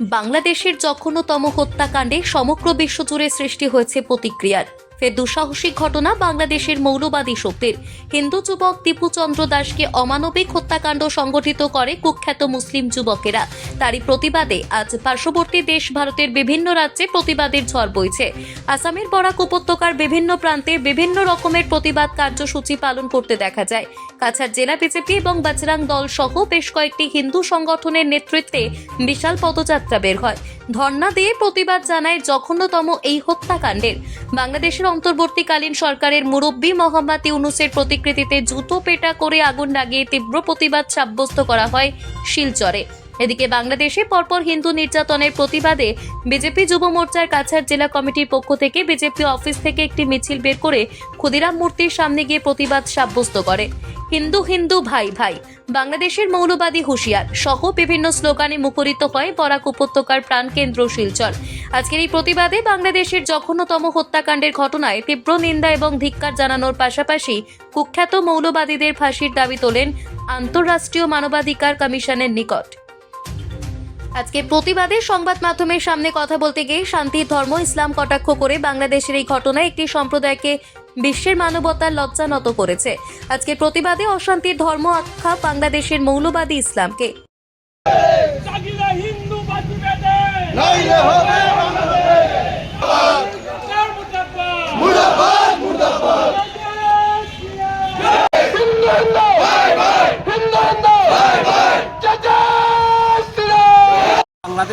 বাংলাদেশের জঘন্যতম হত্যাকাণ্ডে সমগ্র বিশ্বজুড়ে সৃষ্টি হয়েছে প্রতিক্রিয়ার। ফের দুঃসাহসিক ঘটনা বাংলাদেশের মৌলবাদী শক্তির। হিন্দু যুবক দীপু চন্দ্র দাসকে অমানবিক হত্যাকাণ্ড সংগঠিত করে কুখ্যাত মুসলিম যুবকেরা। তারই প্রতিবাদে আজ পার্শ্ববর্তী দেশ ভারতের বিভিন্ন রাজ্যে প্রতিবাদের ঝড় বইছে। আসামের বরাক উপত্যকার বিভিন্ন প্রান্তে বিভিন্ন রকমের প্রতিবাদ কার্যসূচি পালন করতে দেখা যায়। কাছাড় জেলা বিজেপি এবং বাজরাং দল সহ বেশ কয়েকটি হিন্দু সংগঠনের নেতৃত্বে বিশাল পদযাত্রা বের হয়। ধর্ণা দিয়ে প্রতিবাদ জানায় জঘন্যতম এই হত্যাকাণ্ডের। বাংলাদেশের অন্তর্বর্তীকালীন সরকারের মুরব্বী মোহাম্মদ ইউনুসের প্রতিকৃতিতে জুতো পেটা করে আগুন লাগিয়ে তীব্র প্রতিবাদ সাব্যস্ত করা হয় শিলচরে। এদিকে বাংলাদেশে পরপর হিন্দু নির্যাতনের প্রতিবাদে বিজেপি যুব মোর্চার কাছাড় জেলা কমিটির পক্ষ থেকে বিজেপি অফিস থেকে একটি মিছিল বের করে ক্ষুদিরাম মূর্তির সামনে গিয়ে প্রতিবাদ সাব্যস্ত করে। হিন্দু হিন্দু ভাই ভাই, বাংলাদেশের মৌলবাদী হুঁশিয়ার সহ বিভিন্ন স্লোগানে মুখরিত হয় বরাক উপত্যকার প্রাণকেন্দ্র শিলচর। আজকের এই প্রতিবাদে বাংলাদেশের জঘন্যতম হত্যাকাণ্ডের ঘটনায় তীব্র নিন্দা এবং ধিক্কার জানানোর পাশাপাশি কুখ্যাত মৌলবাদীদের ফাঁসির দাবি তোলেন আন্তঃরাষ্ট্রীয় মানবাধিকার কমিশনের নিকট। আজকে প্রতিবাদে সংবাদ মাধ্যমের সামনে কথা বলতে গিয়ে শান্তির ধর্ম ইসলাম কটাক্ষ করে বাংলাদেশের এই ঘটনায় একটি সম্প্রদায়কে বিশ্বের মানবতার লজ্জানত করেছে। আজকে প্রতিবাদে অশান্তির ধর্ম আখ্যা বাংলাদেশের মৌলবাদী ইসলামকে। হিন্দু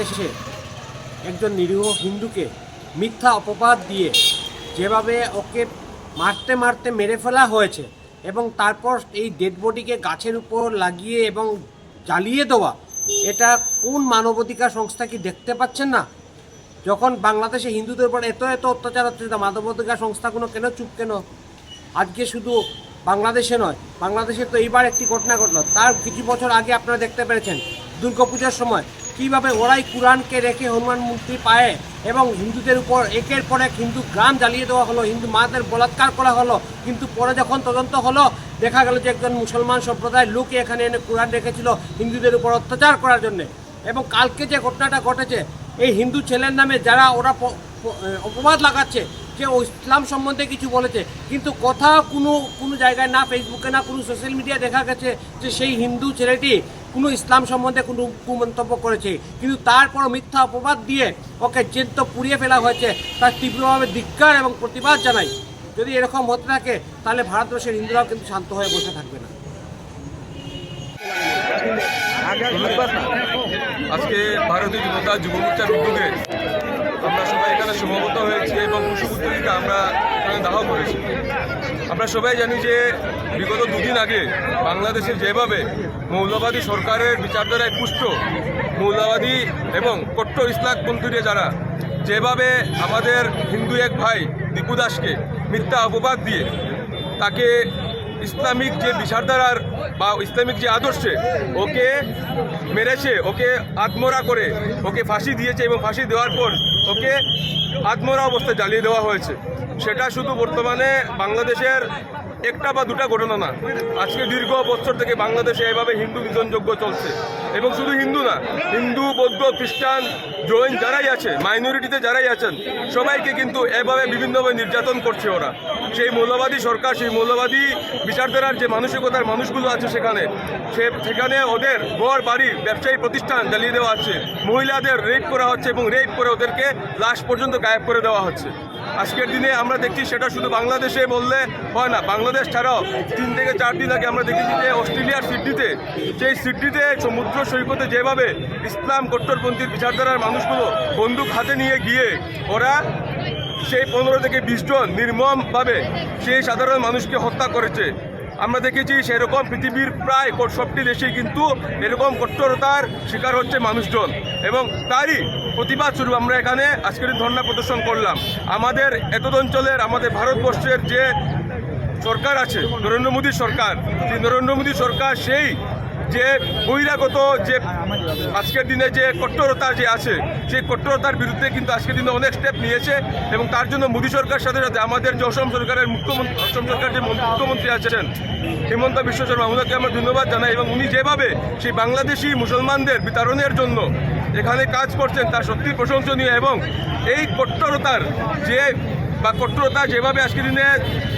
বাংলাদেশে একজন নিরীহ হিন্দুকে মিথ্যা অপবাদ দিয়ে যেভাবে ওকে মারতে মারতে মেরে ফেলা হয়েছে এবং তারপর এই ডেড বডিকে গাছের উপর লাগিয়ে এবং জ্বালিয়ে দেওয়া, এটা কোন মানবাধিকার সংস্থা কি দেখতে পাচ্ছেন না? যখন বাংলাদেশে হিন্দুদের উপর এত এত অত্যাচার হচ্ছে, তা মানবাধিকার সংস্থাগুলো কেন চুপ কেন? আজকে শুধু বাংলাদেশে নয়, বাংলাদেশে তো এইবার একটি ঘটনা ঘটলো। তার কিছু বছর আগে আপনারা দেখতে পেরেছেন, দুর্গাপূজার সময় কীভাবে ওরাই কোরআনকে রেখে হনুমান মূর্তি পায় এবং হিন্দুদের উপর একের পর এক হিন্দু গ্রাম জ্বালিয়ে দেওয়া হলো, হিন্দু মাদের বলাৎকার করা হলো। কিন্তু পরে যখন তদন্ত হলো, দেখা গেল যে একজন মুসলমান সম্প্রদায়ের লোক এখানে এনে কোরআন রেখেছিল হিন্দুদের উপর অত্যাচার করার জন্য। এবং কালকে যে ঘটনাটা ঘটেছে, এই হিন্দু ছেলের নামে যারা ওরা অপবাদ লাগাচ্ছে যে ও ইসলাম সম্বন্ধে কিছু বলেছে। কিন্তু কথা কোনো কোনো জায়গায় না ফেসবুকে না, কোনো সোশ্যাল মিডিয়া দেখা গেছে যে সেই হিন্দু ছেলেটি কোনো ইসলাম সম্বন্ধে কোনো কুমন্তব্য করেছে। কিন্তু তারপর মিথ্যা অপবাদ দিয়ে ওকে জেন্ত পুড়িয়ে ফেলা হয়েছে। তার তীব্রভাবে ধিক্কার এবং প্রতিবাদ জানাই। যদি এরকম হতে থাকে, তাহলে ভারতবর্ষের হিন্দুরাও কিন্তু শান্ত হয়ে বসে থাকবে না। আজকে ভারতীয় জনতা যুব মোর্চার উদ্যোগে আমরা সবাই এখানে সমবেত হয়েছি এবং কুশপুত্তলিকা আমরা এখানে দাহ করেছি। আমরা সবাই জানি যে বিগত দুদিন আগে বাংলাদেশে যেভাবে মৌলবাদী সরকারের বিচারধারায় পুষ্ট, মৌলবাদী এবং কট্টর ইসলামপন্থীরা যারা যেভাবে আমাদের হিন্দু এক ভাই দীপু দাসকে মিথ্যা অপবাদ দিয়ে তাকে ইসলামিক যে বিচারধারার বা ইসলামিক যে আদর্শে ওকে মেরেছে, ওকে আত্মরা করে, ওকে ফাঁসি দিয়েছে এবং ফাঁসি দেওয়ার পর ওকে আত্মরা অবস্থায় জ্বালিয়ে দেওয়া হয়েছে। সেটা শুধু বর্তমানে বাংলাদেশের একটা বা দুটা ঘটনা না, আজকে দীর্ঘ বছর থেকে বাংলাদেশে এভাবে হিন্দু নিধনযোগ্য চলছে। এবং শুধু হিন্দু না, হিন্দু, বৌদ্ধ, খ্রিস্টান, জৈন যারাই আছে মাইনরিটিতে যারাই আছেন, সবাইকে কিন্তু এভাবে বিভিন্নভাবে নির্যাতন করছে ওরা। সেই মৌলবাদী সরকার, সেই মৌলবাদী বিচারধারার যে মানসিকতার মানুষগুলো আছে সেখানে, সে সেখানে ওদের ঘর, বাড়ি, ব্যবসায়ী প্রতিষ্ঠান জ্বালিয়ে দেওয়া হচ্ছে। মহিলাদের রেপ করা হচ্ছে এবং রেপ করে ওদেরকে লাশ পর্যন্ত গায়েব করে দেওয়া হচ্ছে। আজকের দিনে আমরা দেখছি সেটা শুধু বাংলাদেশে বললে হয় না, বাংলাদেশ ছাড়াও তিন থেকে চার দিন আগে আমরা দেখেছি যে অস্ট্রেলিয়ার সিডনিতে, সেই সিডনিতে সমুদ্র সৈকতে যেভাবে ইসলাম কট্টরপন্থীর বিচারধারার মানুষগুলো বন্দুক হাতে নিয়ে গিয়ে ওরা সেই পনেরো থেকে বিশ জন নির্মমভাবে সেই সাধারণ মানুষকে হত্যা করেছে। আমরা দেখেছি সেরকম পৃথিবীর প্রায় সবটি দেশেই কিন্তু এরকম কঠোরতার শিকার হচ্ছে মানুষজন এবং তারই প্রতিবাদ স্বরূপ আমরা এখানে আজকের ধর্ণা প্রদর্শন করলাম। আমাদের এতদ অঞ্চলের, আমাদের ভারতবর্ষের যে সরকার আছে, নরেন্দ্র মোদী সরকার, সেই নরেন্দ্র মোদী সরকার সেই যে বহিরাগত যে আজকের দিনে যে কট্টরতা যে আছে, সেই কট্টরতার বিরুদ্ধে কিন্তু আজকের দিনে অনেক স্টেপ নিয়েছে এবং তার জন্য মোদী সরকার সাথে সাথে আমাদের যে অসম সরকারের মুখ্যমন্ত্রী, অসম সরকার যে মুখ্যমন্ত্রী আছেন, হিমন্ত বিশ্ব শর্মা, ওনাকে আমরা ধন্যবাদ জানাই এবং উনি যেভাবে সেই বাংলাদেশি মুসলমানদের বিতরণের জন্য এখানে কাজ করছেন তা সত্যি প্রশংসনীয় এবং এই কট্টরতার যে বা কট্টরতা যেভাবে আজকের দিনে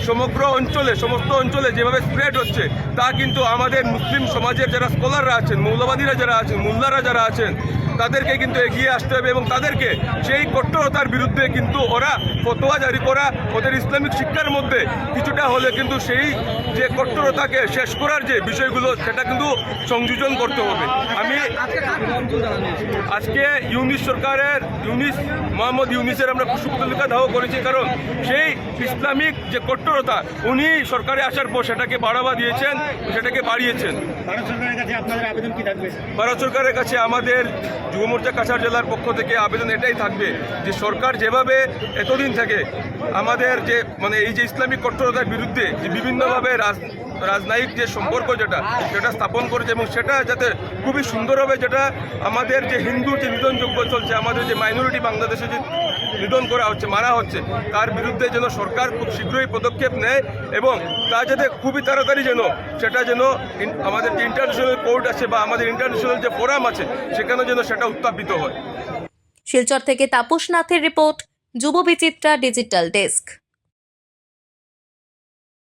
সমগ্র অঞ্চলে, সমস্ত অঞ্চলে যেভাবে স্প্রেড হচ্ছে, তা কিন্তু আমাদের মুসলিম সমাজের যারা স্কলাররা আছেন, মৌলবাদীরা যারা আছেন, মোল্লারা যারা আছেন, তাদেরকে কিন্তু এগিয়ে আসতে হবে এবং তাদেরকে সেই কট্টরতার বিরুদ্ধে কিন্তু ওরা ফতোয়া জারি করা, ওদের ইসলামিক শিক্ষার মধ্যে কিছুটা হলে কিন্তু সেই যে কট্টরতাকে শেষ করার যে বিষয়গুলো, সেটা কিন্তু সংযোজন করতে হবে। আমি আজকে ইউনিস সরকারের, ইউনিস, মোহাম্মদ ইউনিসের আমরা পুষ্পতলিকা দাহ করেছি, কারণ সেই ইসলামিক যে কট্টরতা উনি সরকারে আসার পর সেটাকে বাড়াবা দিয়েছেন সেটাকে বাড়িয়েছেন। ভারত সরকারের কাছে আমাদের যুব মোর্চা কাছাড় জেলার পক্ষ থেকে আবেদন এটাই থাকবে যে সরকার যেভাবে এতদিন থেকে আমাদের যে মানে এই যে ইসলামিক কট্টরতার বিরুদ্ধে যে বিভিন্নভাবে রাজ রাজনৈতিক যে সম্পর্ক যেটা, সেটা স্থাপন করেছে এবং সেটা যাতে খুবই সুন্দরভাবে যেটা আমাদের যে হিন্দু যে নিধনযোগ্য চলছে, আমাদের যে মাইনরিটি বাংলাদেশে যে নিধন করা হচ্ছে, মারা হচ্ছে, তার বিরুদ্ধে যেন সরকার খুব শীঘ্রই পদক্ষেপ নেয় এবং তা যাতে খুবই তাড়াতাড়ি যেন সেটা যেন আমাদের যে ইন্টারন্যাশনাল কোর্ট আছে বা আমাদের ইন্টারন্যাশনাল যে ফোরাম আছে, সেখানে যেন সেটা উত্থাপিত হয়। শিলচর থেকে তাপস নাথের রিপোর্ট, যুব বিচিত্রা ডিজিটাল ডেস্ক।